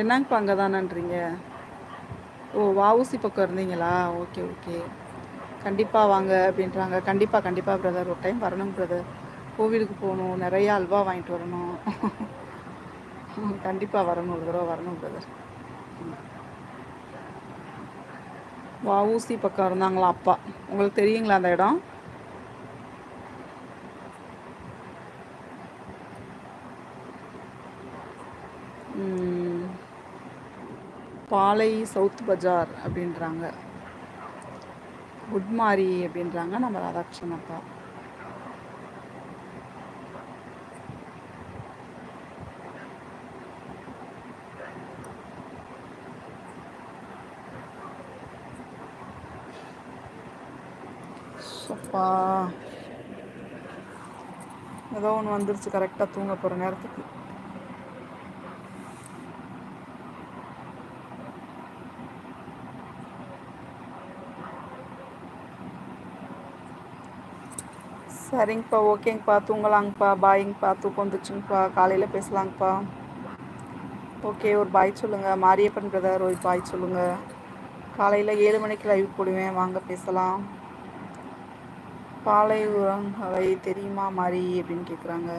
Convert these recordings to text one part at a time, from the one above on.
என்னங்கப்பா அங்கே தானன்றீங்க ஓ வாவுசி பக்கம் இருந்தீங்களா? Okay okay. கண்டிப்பாக வாங்க அப்படின்றாங்க. கண்டிப்பாக கண்டிப்பாக பிரதர் ஒரு டைம் வரணும் பிரதர் கோவிலுக்கு போகணும். நிறையா அல்வா வாங்கிட்டு வரணும். கண்டிப்பாக வரணும் ஒரு தடவை வரணும் பிரதர் வஉசி பக்கம் இருந்தாங்களா அப்பா? உங்களுக்கு தெரியுங்களா அந்த இடம்? பாலை சவுத் பஜார் அப்படின்றாங்க. குட்மாரி அப்படின்றாங்க நம்ம ராதாகிருஷ்ணன் அப்பா அப்பா ஏதோ ஒன்று வந்துருச்சு கரெக்டாக தூங்க போகிற நேரத்துக்கு. சரிங்கப்பா ஓகேங்கப்பா. தூங்கலாங்கப்பா. பாய்ங்கப்பா. தூக்கம் வந்துச்சுங்கப்பா காலையில் பேசலாங்கப்பா. ஓகே ஒரு பாய் சொல்லுங்கள் மாரியப்பன் பிரதர் ஒரு பாய் சொல்லுங்கள் காலையில் ஏழு மணிக்கு லைவ் போடுவேன். வாங்க பேசலாம். பாலை உரங்களை தெரியுமா மாறி அப்படின்னு கேட்குறாங்க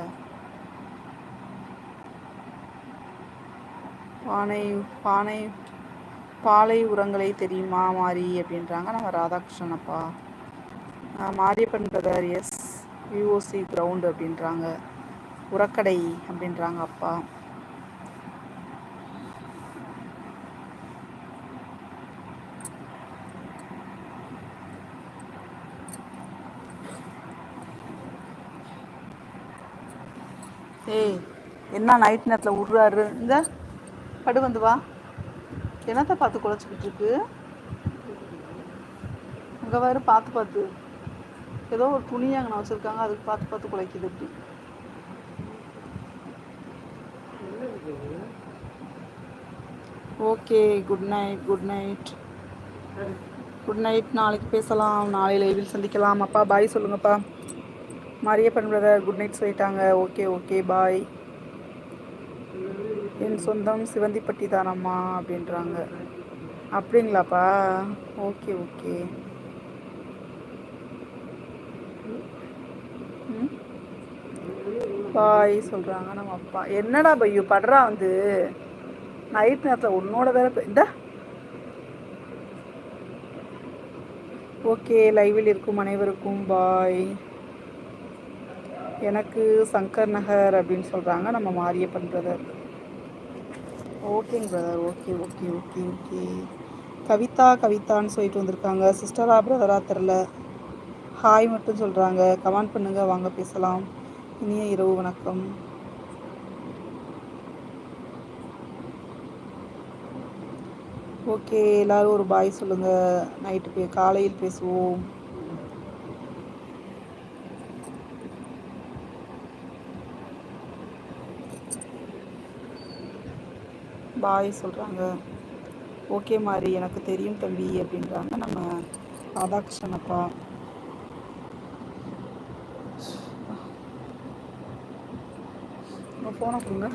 பானை பானை பாலை உரங்களை தெரியுமா மாறி அப்படின்றாங்க. நம்ம ராதாகிருஷ்ணன் அப்பா. Mariyappan brother yes UOC ground அப்படின்றாங்க. உரக்கடை அப்படின்றாங்க அப்பா. ஏய் என்ன நைட் நேரத்தில் விட்றாரு இந்த படு வந்து வா. என்னத்தை பார்த்து குழச்சிக்கிட்டு இருக்கு? அங்கே வேறு பார்த்து பார்த்து. ஏதோ ஒரு துணி அங்கே வச்சுருக்காங்க அதுக்கு பார்த்து பார்த்து குலைக்குது இப்படி. Okay good night good night good night நாளைக்கு பேசலாம் நாளை லைவில் சந்திக்கலாம். அப்பா பாய் சொல்லுங்கப்பா. மரியப்பன் பிரதர் குட் நைட் சொல்லிட்டாங்க. ஓகே ஓகே பாய் என் சொந்தம் சிவந்திப்பட்டி தானம்மா அப்படின்றாங்க. அப்படிங்களாப்பா? Okay okay. பாய் சொல்கிறாங்க நம்ம அப்பா. என்னடா பையோ படுறா வந்து. நைட் நேரத்தில் உன்னோட வேற இந்த. ஓகே லைவில் இருக்கும் அனைவருக்கும் பாய் எனக்கு சங்கர் நகர் அப்படின்னு சொல்கிறாங்க நம்ம மாரியப்பன் பிரதர் ஓகேங்க brother okay okay okay okay Kavitha கவிதான்னு சொல்லிட்டு வந்திருக்காங்க. சிஸ்டரா பிரதரா தெரில ஹாய் மட்டும் சொல்கிறாங்க கமெண்ட் பண்ணுங்கள் வாங்க பேசலாம். இனிய இரவு வணக்கம். ஓகே எல்லோரும் ஒரு பாய் சொல்லுங்கள் நைட்டு பே காலையில் பேசுவோம். பாய் சொல்கிறாங்க ஓகே மாதிரி எனக்கு தெரியும் தம்பி அப்படின்றாங்க. நம்ம ராதாகிருஷ்ணன் அப்பா. ஃபோனை கொடுங்க.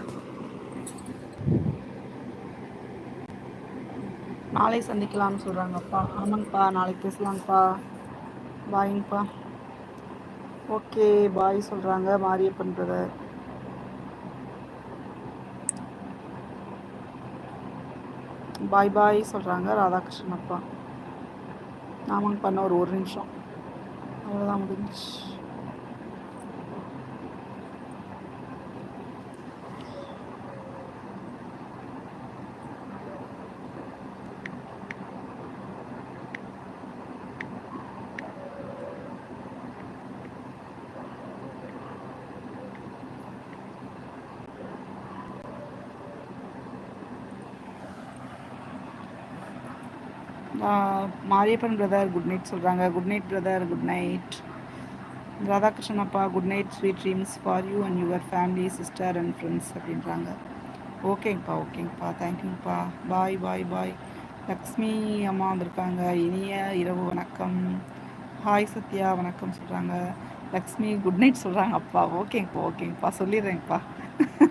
நாளை சந்திக்கலாம்னு சொல்கிறாங்கப்பா ஆமாங்கப்பா நாளைக்கு பேசலாங்கப்பா பாய்ங்கப்பா. ஓகே பாய் சொல்கிறாங்க மாரியப்பன் பிரதர் பாய் பாய் சொல்கிறாங்க ராதாகிருஷ்ணன் அப்பா. ஆமாங்க பண்ண ஒரு ஒரு நிமிஷம். அவ்வளோதான் முடிஞ்சு மாரியப்பன் பிரதர் குட் நைட் சொல்கிறாங்க good night brother good night Radhakrishnan அப்பா good night sweet dreams for you and your family sister and friends அப்படின்றாங்க. ஓகேங்கப்பா ஓகேங்கப்பா தேங்க்யூங்கப்பா பாய் பாய் பாய் லக்ஷ்மி அம்மா வந்திருக்காங்க. இனிய இரவு வணக்கம். ஹாய் சத்யா. வணக்கம் சொல்கிறாங்க லக்ஷ்மி குட் நைட் சொல்கிறாங்க அப்பா. ஓகேங்கப்பா ஓகேங்கப்பா சொல்லிடுறேங்கப்பா